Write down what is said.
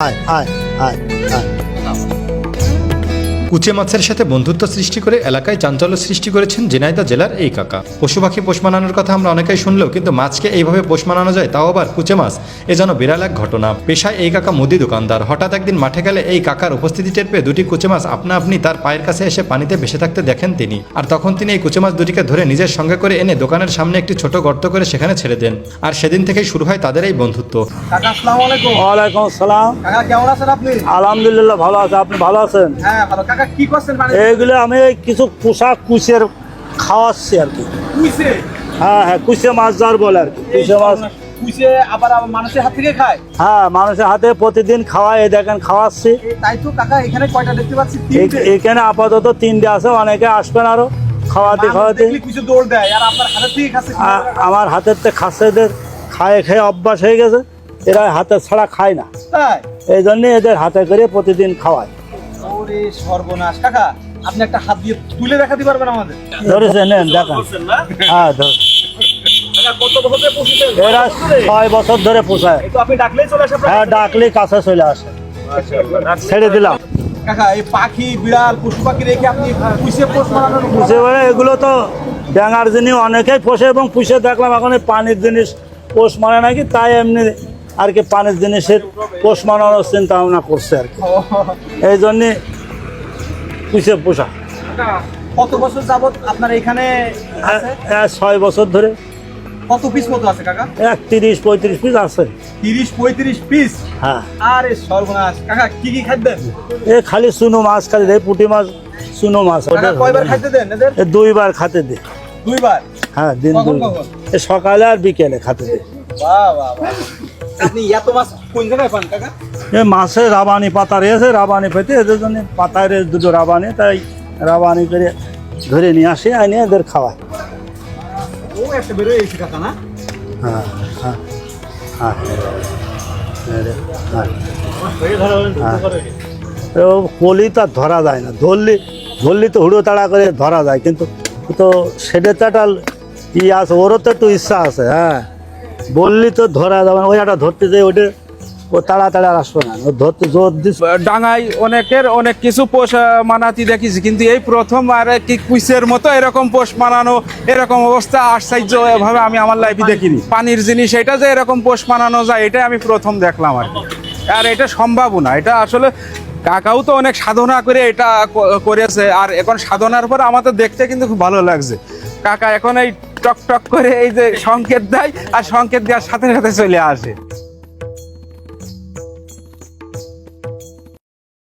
爱爱爱爱。কুচে মাছের সাথে বন্ধুত্ব সৃষ্টি করে এলাকায় চাঞ্চল্য সৃষ্টি করেছেন ঝিনাইদহ জেলার এই কাকা। পশু পাখি পোষ মানানোর কথা আমরা অনেকেই শুনলেও কিন্তু মাছকে এইভাবে পোষ মানানো যায় তাও আবার কুচে মাছ। এ যেন বিরাল এক ঘটনা। পেশায় এই কাকা মুদি দোকানদার। হঠাৎ একদিন মাঠে গেলে এই কাকার উপস্থিতি টের পেয়ে দুটি কুচে মাছ আপনা আপনি তার পায়ের কাছে এসে পানিতে ভেসে থাকতে দেখেন তিনি। আর তখন তিনি এই কুচে মাছ দুটিকে ধরে নিজের সঙ্গে করে এনে দোকানের সামনে একটি ছোট গর্ত করে সেখানে ছেড়ে দেন। আর সেদিন থেকেই শুরু হয় তাদের এই বন্ধুত্ব। কাকা আলাইকুম। আসসালাম। কাকা কেমন আছেন আপনি? আলহামদুলিল্লাহ ভালো আছে। আপনি ভালো আছেন? হ্যাঁ ভালো। এইগুলো আমি কিছু পোশাক কুচের খাওয়াচ্ছি আর কি। হ্যাঁ হ্যাঁ কুচে মাছ যার বলে আর কি। কুচে মাছ আবার আবার মানুষের হাত থেকে খায়? হ্যাঁ মানুষের হাতে প্রতিদিন দেখেন খাওয়াচ্ছি। তাই তো কাকা এখানে কয়টা দেখতে পাচ্ছি? এখানে আপাতত তিনটে আছে অনেকে আসবেন আরও খাওয়াতে খাওয়াতে। দেখলে কুইছে দৌড় দেয় আর আপনার হাতে থেকে খাচ্ছে আমার হাতের খাসেদের খায়ে খেয়ে অভ্যাস হয়ে গেছে এরা হাতে ছাড়া খায় না। এই জন্য এদের হাতে করে প্রতিদিন খাওয়ায়। ওরে সর্বনাশ। কাকা আপনি একটা হাত দিয়ে তুলে দেখাতে পারবেন আমাদের? ধরেছে নেন দেখেন। হ্যাঁ ধর এরা ছয় বছর ধরে পোষায়। আপনি ডাকলেই চলে আসে হ্যাঁ কাছে। ডাকলে কাছে চলে আসে। ছেড়ে দিলাম। কাকা এই পাখি বিড়াল পশু পাখি রেখে আপনি পোষ মানানোর পুষে বেড়ে এগুলো তো ড্যাঙার জিনিস অনেকেই পোষে এবং পুষে। দেখলাম এখন এই পানির জিনিস পোষ মানে নাকি তাই এমনি আর কি পানির জিনিসের পোষ মানানোর চিন্তা ভাবনা করছে আর কি। এই জন্যে পুষে পোষা। কত বছর যাবত আপনার এখানে ছয় বছর ধরে। কত পিস মতো আছে কাকা? এক তিরিশ পঁয়ত্রিশ পিস আছে। তিরিশ পঁয়ত্রিশ পিস হ্যাঁ। আরে সর্বনাশ। কাকা কি কি খাদ্য এ খালি চুনো মাছ খালি দেয় পুঁটি মাছ চুনো মাছ। কয়বার খাইতে দেন দুইবার খাতে দে। দুইবার? হ্যাঁ দিন সকালে আর বিকেলে খাতে দে। বাহ বাহ বাহ। আপনি এত মাছ কোন জায়গায় পান কাকা? এ মাছে রাবানি পাতা রয়েছে রাবানি পেতে এদের জন্য পাতায় রয়েছে দুটো রাবানি তাই রাবানি করে ধরে নিয়ে আসি আনি এদের খাওয়াই ও একটা বেরোয় এসে কাকা না? হ্যাঁ হ্যাঁ হ্যাঁ এদের, হ্যাঁ হ্যাঁ। কলি তো ধরা যায় না ধরলি ধরলি তো হুড়ো তাড়া করে ধরা যায় কিন্তু তো সেটা তো একটা ই আছে ওরও তো একটু ইচ্ছা আছে হ্যাঁ। বললি তো ধরা যাবে ওই একটা ধরতে যাই ওটা ও তাড়াতাড়ি আর আসবে না। ও ধরতে জোর দিস। ডাঙায় অনেকের অনেক কিছু পোষ মানাতি দেখেছি কিন্তু এই প্রথম আর কি কুইসের মতো এরকম পোষ মানানো এরকম অবস্থা আশ্চর্য ভাবে আমি আমার লাইফে দেখিনি। পানির জিনিস এটা যে এরকম পোষ মানানো যায় এটা আমি প্রথম দেখলাম আর কি। আর এটা সম্ভব না এটা আসলে কাকাও তো অনেক সাধনা করে এটা করেছে আর এখন সাধনার পর আমাদের দেখতে কিন্তু খুব ভালো লাগছে। কাকা এখন এই টক টক করে এই যে সংকেত দেয় আর সংকেত দেওয়ার সাথে সাথে চলে আসে।